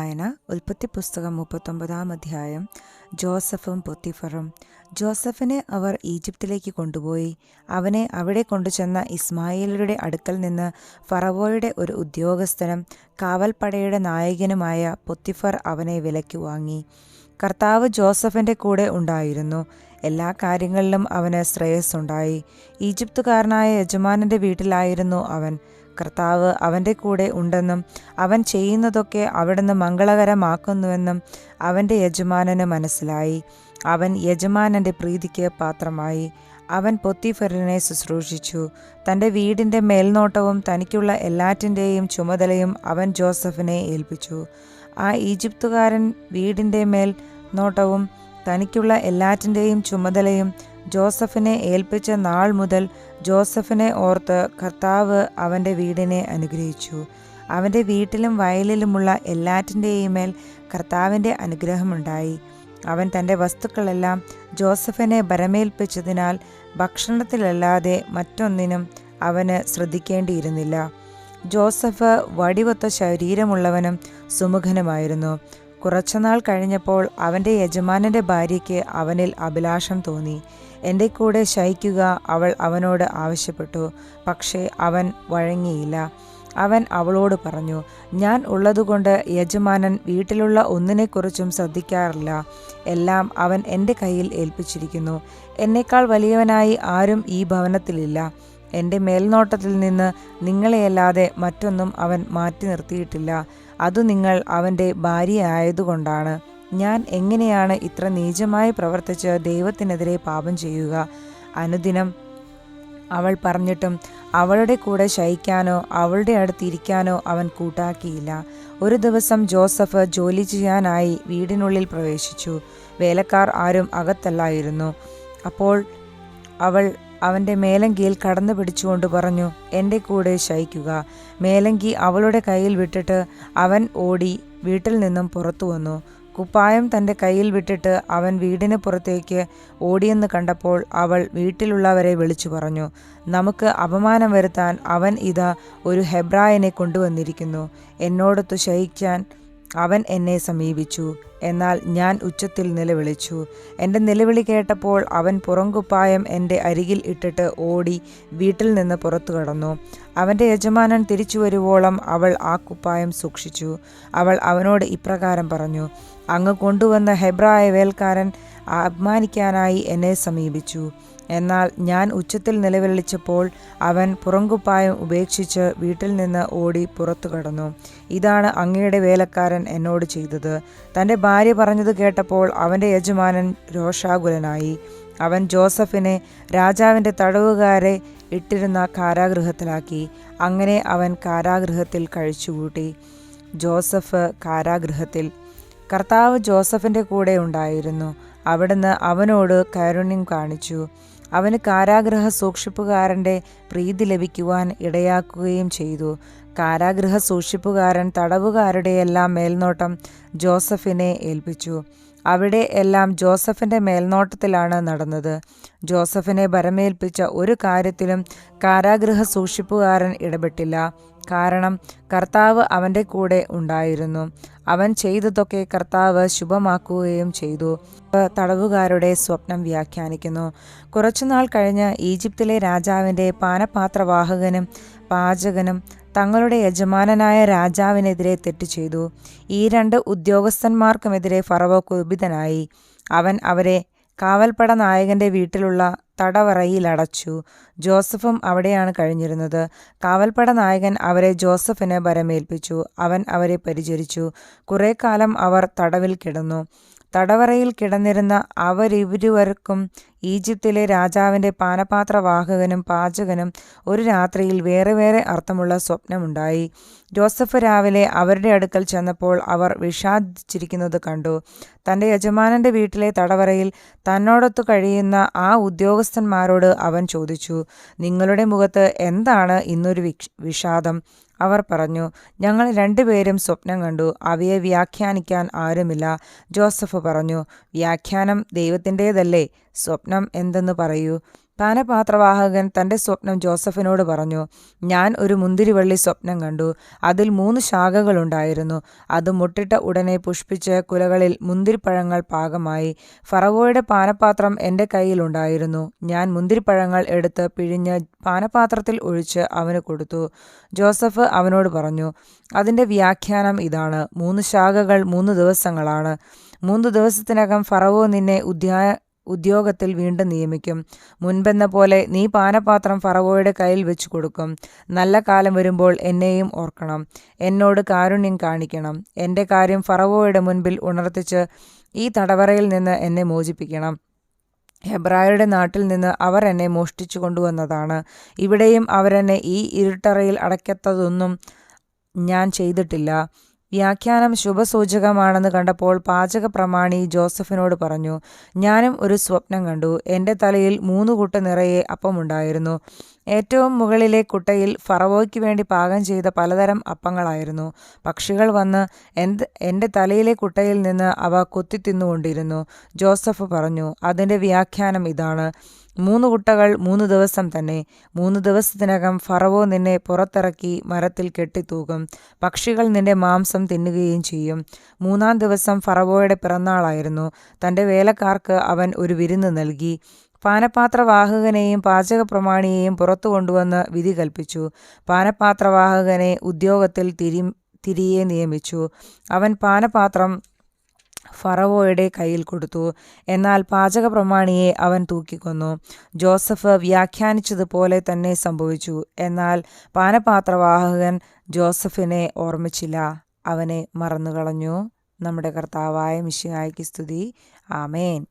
വായന ഉൽപ്പത്തി പുസ്തകം മുപ്പത്തൊമ്പതാം അധ്യായം ജോസഫും പൊത്തിഫറും. ജോസഫിനെ അവർ ഈജിപ്തിലേക്ക് കൊണ്ടുപോയി. അവനെ അവിടെ കൊണ്ടുചെന്ന ഇസ്മായിലരുടെ അടുക്കൽ നിന്ന് ഫറവോയുടെ ഒരു ഉദ്യോഗസ്ഥനും കാവൽപ്പടയുടെ നായകനുമായ പൊത്തിഫർ അവനെ വിലയ്ക്ക് വാങ്ങി. കർത്താവ് ജോസഫിന്റെ കൂടെ ഉണ്ടായിരുന്നു. എല്ലാ കാര്യങ്ങളിലും അവന് ശ്രേയസ്സുണ്ടായി. ഈജിപ്തുകാരനായ യജമാനന്റെ വീട്ടിലായിരുന്നു അവൻ. കർത്താവ് അവന്റെ കൂടെ ഉണ്ടെന്നും അവൻ ചെയ്യുന്നതൊക്കെ അവിടുന്ന് മംഗളകരമാക്കുന്നുവെന്നും അവന്റെ യജമാനന് മനസ്സിലായി. അവൻ യജമാനന്റെ പ്രീതിക്ക് പാത്രമായി. അവൻ പൊത്തിഫറിനെ ശുശ്രൂഷിച്ചു. തന്റെ വീടിന്റെ മേൽനോട്ടവും തനിക്കുള്ള എല്ലാറ്റിന്റെയും ചുമതലയും അവൻ ജോസഫിനെ ഏൽപ്പിച്ചു. ആ ഈജിപ്തുകാരൻ വീടിന്റെ മേൽ നോട്ടവും തനിക്കുള്ള എല്ലാറ്റിന്റെയും ചുമതലയും ജോസഫിനെ ഏൽപ്പിച്ച നാൾ മുതൽ ജോസഫിനെ ഓർത്ത് കർത്താവ് അവന്റെ വീടിനെ അനുഗ്രഹിച്ചു. അവന്റെ വീട്ടിലും വയലിലുമുള്ള എല്ലാറ്റിന്റെയും മേൽ കർത്താവിന്റെ അനുഗ്രഹമുണ്ടായി. അവൻ തന്റെ വസ്തുക്കളെല്ലാം ജോസഫിനെ ബരമേൽപ്പിച്ചതിനാൽ ഭക്ഷണത്തിലല്ലാതെ മറ്റൊന്നിനും അവന് ശ്രദ്ധിക്കേണ്ടിയിരുന്നില്ല. ജോസഫ് വടിവൊത്ത ശരീരമുള്ളവനും സുമുഖനുമായിരുന്നു. കുറച്ചുനാൾ കഴിഞ്ഞപ്പോൾ അവന്റെ യജമാനന്റെ ഭാര്യയ്ക്ക് അവനിൽ അഭിലാഷം തോന്നി. എന്റെ കൂടെ ശയിക്കുക അവൾ അവനോട് ആവശ്യപ്പെട്ടു. പക്ഷേ അവൻ വഴങ്ങിയില്ല. അവൻ അവളോട് പറഞ്ഞു ഞാൻ ഉള്ളതുകൊണ്ട് യജമാനൻ വീട്ടിലുള്ള ഒന്നിനെക്കുറിച്ചും ശ്രദ്ധിക്കാറില്ല. എല്ലാം അവൻ എന്റെ കയ്യിൽ ഏൽപ്പിച്ചിരിക്കുന്നു. എന്നേക്കാൾ വലിയവനായി ആരും ഈ ഭവനത്തിലില്ല. എന്റെ മേൽനോട്ടത്തിൽ നിന്ന് നിങ്ങളെയല്ലാതെ മറ്റൊന്നും അവൻ മാറ്റി നിർത്തിയിട്ടില്ല. അത് നിങ്ങൾ അവന്റെ ഭാര്യയായതുകൊണ്ടാണ്. ഞാൻ എങ്ങനെയാണ് ഇത്ര നീചമായി പ്രവർത്തിച്ച് ദൈവത്തിനെതിരെ പാപം ചെയ്യുക? അനുദിനം അവൾ പറഞ്ഞിട്ടും അവളുടെ കൂടെ ശയിക്കാനോ അവളുടെ അടുത്തിരിക്കാനോ അവൻ കൂട്ടാക്കിയില്ല. ഒരു ദിവസം ജോസഫ് ജോലി ചെയ്യാനായി വീടിനുള്ളിൽ പ്രവേശിച്ചു. വേലക്കാർ ആരും അകത്തല്ലായിരുന്നു. അപ്പോൾ അവൾ അവന്റെ മേലങ്കിയിൽ കടന്നു പിടിച്ചുകൊണ്ട് പറഞ്ഞു എന്റെ കൂടെ ശയിക്കുക മേലങ്കി അവളുടെ കയ്യിൽ വിട്ടിട്ട് അവൻ ഓടി വീട്ടിൽ നിന്നും പുറത്തു വന്നു. കുപ്പായം തന്റെ കയ്യിൽ വിട്ടിട്ട് അവൻ വീടിന് പുറത്തേക്ക് ഓടിയെന്ന് കണ്ടപ്പോൾ അവൾ വീട്ടിലുള്ളവരെ വിളിച്ചു പറഞ്ഞു നമുക്ക് അപമാനം വരുത്താൻ അവൻ ഇതാ ഒരു ഹെബ്രായനെ കൊണ്ടുവന്നിരിക്കുന്നു. എന്നോടൊത്ത് ശയിക്കാൻ അവൻ എന്നെ സമീപിച്ചു. എന്നാൽ ഞാൻ ഉച്ചത്തിൽ നിലവിളിച്ചു. എന്റെ നിലവിളി കേട്ടപ്പോൾ അവൻ പുറംകുപ്പായം എന്റെ അരികിൽ ഇട്ടിട്ട് ഓടി വീട്ടിൽ നിന്ന് പുറത്തു കടന്നു. അവന്റെ യജമാനൻ തിരിച്ചു വരുവോളം അവൾ ആ കുപ്പായം സൂക്ഷിച്ചു. അവൾ അവനോട് ഇപ്രകാരം പറഞ്ഞു അങ്ങ് കൊണ്ടുവന്ന ഹെബ്രായ വേൽക്കാരൻ അപമാനിക്കാനായി എന്നെ സമീപിച്ചു. എന്നാൽ ഞാൻ ഉച്ചത്തിൽ നിലവിളിച്ചപ്പോൾ അവൻ പുറങ്കുപ്പായം ഉപേക്ഷിച്ച് വീട്ടിൽ നിന്ന് ഓടി പുറത്തു കടന്നു. ഇതാണ് അങ്ങയുടെ വേലക്കാരൻ എന്നോട് ചെയ്തത്. തന്റെ ഭാര്യ പറഞ്ഞത് കേട്ടപ്പോൾ അവന്റെ യജമാനൻ രോഷാകുലനായി. അവൻ ജോസഫിനെ രാജാവിന്റെ തടവുകാരെ ഇട്ടിരുന്ന കാരാഗൃഹത്തിലാക്കി. അങ്ങനെ അവൻ കാരാഗൃഹത്തിൽ കഴിച്ചുകൂട്ടി. ജോസഫ് കാരാഗൃഹത്തിൽ. കർത്താവ് ജോസഫിന്റെ കൂടെ ഉണ്ടായിരുന്നു. അവിടുന്ന് അവനോട് കാരുണ്യം കാണിച്ചു. അവന് കാരാഗ്രഹ സൂക്ഷിപ്പുകാരന്റെ പ്രീതി ലഭിക്കുവാൻ ഇടയാക്കുകയും ചെയ്തു. കാരാഗ്രഹ സൂക്ഷിപ്പുകാരൻ തടവുകാരുടെയെല്ലാം മേൽനോട്ടം ജോസഫിനെ ഏൽപ്പിച്ചു. അവിടെ എല്ലാം ജോസഫിന്റെ മേൽനോട്ടത്തിലാണ് നടന്നത്. ജോസഫിനെ ഭരമേൽപ്പിച്ച ഒരു കാര്യത്തിലും കാരാഗ്രഹ സൂക്ഷിപ്പുകാരൻ ഇടപെട്ടില്ല. കാരണം കർത്താവ് അവന്റെ കൂടെ ഉണ്ടായിരുന്നു. അവൻ ചെയ്തതൊക്കെ കർത്താവ് ശുഭമാക്കുകയും ചെയ്തു. തടവുകാരുടെ സ്വപ്നം വ്യാഖ്യാനിക്കുന്നു. കുറച്ചുനാൾ കഴിഞ്ഞ് ഈജിപ്തിലെ രാജാവിന്റെ പാനപാത്രവാഹകനും പാചകനും തങ്ങളുടെ യജമാനനായ രാജാവിനെതിരെ തെറ്റ് ചെയ്തു. ഈ രണ്ട് ഉദ്യോഗസ്ഥന്മാർക്കുമെതിരെ ഫറവോ കുപിതനായി. അവൻ അവരെ കാവൽപ്പട നായകന്റെ വീട്ടിലുള്ള തടവറയിൽ അടച്ചു. ജോസഫും അവിടെയാണ് കഴിഞ്ഞിരുന്നത്. കാവൽപ്പട നായകൻ അവരെ ജോസഫിന് വരമേൽപ്പിച്ചു. അവൻ അവരെ പരിചരിച്ചു. കുറേ കാലം അവർ തടവിൽ കിടന്നു. തടവറയിൽ കിടന്നിരുന്ന അവരിരുവർക്കും ഈജിപ്തിലെ രാജാവിന്റെ പാനപാത്രവാഹകനും പാചകനും ഒരു രാത്രിയിൽ വേറെ വേറെ അർത്ഥമുള്ള സ്വപ്നമുണ്ടായി. ജോസഫ് രാവിലെ അവരുടെ അടുക്കൽ ചെന്നപ്പോൾ അവർ വിഷാദിച്ചിരിക്കുന്നത് കണ്ടു. തന്റെ യജമാനന്റെ വീട്ടിലെ തടവറയിൽ തന്നോടൊത്തു കഴിയുന്ന ആ ഉദ്യോഗസ്ഥന്മാരോട് അവൻ ചോദിച്ചു നിങ്ങളുടെ മുഖത്ത് എന്താണ് ഇന്നൊരു വിഷാദം? അവർ പറഞ്ഞു ഞങ്ങൾ രണ്ടുപേരും സ്വപ്നം കണ്ടു അവയെ വ്യാഖ്യാനിക്കാൻ ആരുമില്ല. ജോസഫ് പറഞ്ഞു വ്യാഖ്യാനം ദൈവത്തിന്റേതല്ലേ സ്വപ്നം എന്തെന്ന് പറയൂ. പാനപാത്രവാഹകൻ തന്റെ സ്വപ്നം ജോസഫിനോട് പറഞ്ഞു. ഞാൻ ഒരു മുന്തിരിവള്ളി സ്വപ്നം കണ്ടു. അതിൽ മൂന്ന് ശാഖകളുണ്ടായിരുന്നു. അത് മുട്ടിട്ട ഉടനെ പുഷ്പിച്ച് കുലകളിൽ മുന്തിരിപ്പഴങ്ങൾ പാകമായി. ഫറവോയുടെ പാനപാത്രം എന്റെ കയ്യിലുണ്ടായിരുന്നു ഞാൻ മുന്തിരിപ്പഴങ്ങൾ എടുത്ത് പിഴിഞ്ഞ് പാനപാത്രത്തിൽ ഒഴിച്ച് അവന് കൊടുത്തു. ജോസഫ് അവനോട് പറഞ്ഞു അതിന്റെ വ്യാഖ്യാനം ഇതാണ്. മൂന്ന് ശാഖകൾ മൂന്ന് ദിവസങ്ങളാണ്. മൂന്ന് ദിവസത്തിനകം ഫറവോ നിന്നെ ഉദ്യാ ഉദ്യോഗത്തിൽ വീണ്ടും നിയമിക്കും. മുൻപെന്ന പോലെ നീ പാനപാത്രം ഫറവോയുടെ കയ്യിൽ വെച്ചു കൊടുക്കും. നല്ല കാലം വരുമ്പോൾ എന്നെയും ഓർക്കണം. എന്നോട് കാരുണ്യം കാണിക്കണം. എന്റെ കാര്യം ഫറവോയുടെ മുൻപിൽ ഉണർത്തിച്ച് ഈ തടവറയിൽ നിന്ന് എന്നെ മോചിപ്പിക്കണം. ഹെബ്രായരുടെ നാട്ടിൽ നിന്ന് അവർ എന്നെ മോഷ്ടിച്ചു കൊണ്ടുവന്നതാണ്. ഇവിടെയും അവരെന്നെ ഈ ഇരുട്ടറയിൽ അടയ്ക്കത്തതൊന്നും ഞാൻ ചെയ്തിട്ടില്ല. വ്യാഖ്യാനം ശുഭസൂചകമാണെന്ന് കണ്ടപ്പോൾ പാചക പ്രമാണി ജോസഫിനോട് പറഞ്ഞു ഞാനും ഒരു സ്വപ്നം കണ്ടു. എന്റെ തലയിൽ മൂന്ന് കുട്ട നിറയെ അപ്പമുണ്ടായിരുന്നു. ഏറ്റവും മുകളിലെ കുട്ടയിൽ ഫറവോയ്ക്ക് വേണ്ടി പാകം ചെയ്ത പലതരം അപ്പങ്ങളായിരുന്നു. പക്ഷികൾ വന്ന് എന്ത് എന്റെ തലയിലെ കുട്ടയിൽ നിന്ന് അവ കൊത്തി തിന്നുകൊണ്ടിരുന്നു ജോസഫ് പറഞ്ഞു അതിന്റെ വ്യാഖ്യാനം ഇതാണ്. മൂന്ന് കുട്ടകൾ മൂന്ന് ദിവസം തന്നെ. മൂന്ന് ദിവസത്തിനകം ഫറവോ നിന്നെ പുറത്തിറക്കി മരത്തിൽ കെട്ടിത്തൂകും. പക്ഷികൾ നിന്റെ മാംസം തിന്നുകയും ചെയ്യും. മൂന്നാം ദിവസം ഫറവോയുടെ പിറന്നാളായിരുന്നു. തന്റെ വേലക്കാർക്ക് അവൻ ഒരു വിരുന്ന് നൽകി. പാനപാത്രവാഹകനെയും പാചകപ്രമാണിയെയും പുറത്തു കൊണ്ടുവന്ന് വിധി കൽപ്പിച്ചു. പാനപാത്രവാഹകനെ ഉദ്യോഗത്തിൽ തിരി തിരിയെ നിയമിച്ചു. അവൻ പാനപാത്രം ഫറവോയുടെ കയ്യിൽ കൊടുത്തു. എന്നാൽ പാചക പ്രമാണിയെ അവൻ തൂക്കിക്കൊന്നു. ജോസഫ് വ്യാഖ്യാനിച്ചതുപോലെ തന്നെ സംഭവിച്ചു. എന്നാൽ പാനപാത്രവാഹകൻ ജോസഫിനെ ഓർമ്മിച്ചില്ല. അവനെ മറന്നുകളഞ്ഞു. നമ്മുടെ കർത്താവായ മിഷിഹായ്ക്ക് സ്തുതി. ആമേൻ.